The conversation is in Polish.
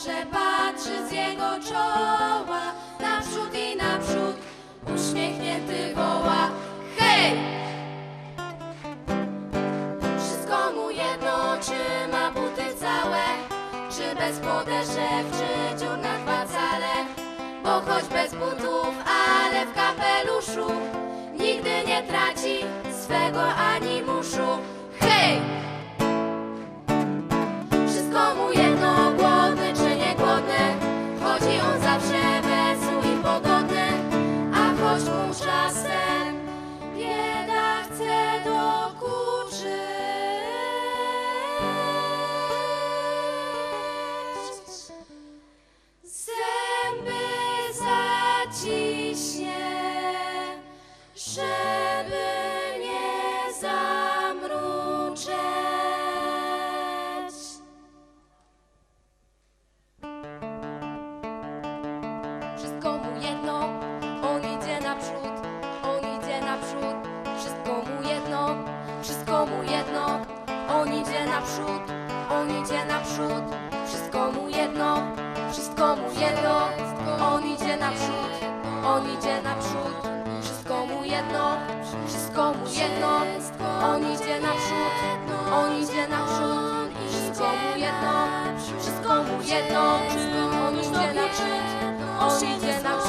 zawsze patrzy z jego czoła Naprzód i naprzód uśmiechnięty woła Hej! Wszystko mu jedno, czy ma buty całe Czy bez podeszew, czy dziur na dwa cale Bo choć bez butów, ale w kapeluszu Nigdy nie traci swego animuszu Hej! Naprzód, on idzie naprzód. Wszystko mu jedno, wszystko mu jedno, on idzie naprzód, on idzie naprzód. Wszystko mu jedno, wszystko mu jedno, on idzie naprzód, on idzie naprzód. Wszystko mu jedno, wszystko mu jedno, on idzie naprzód, on idzie naprzód.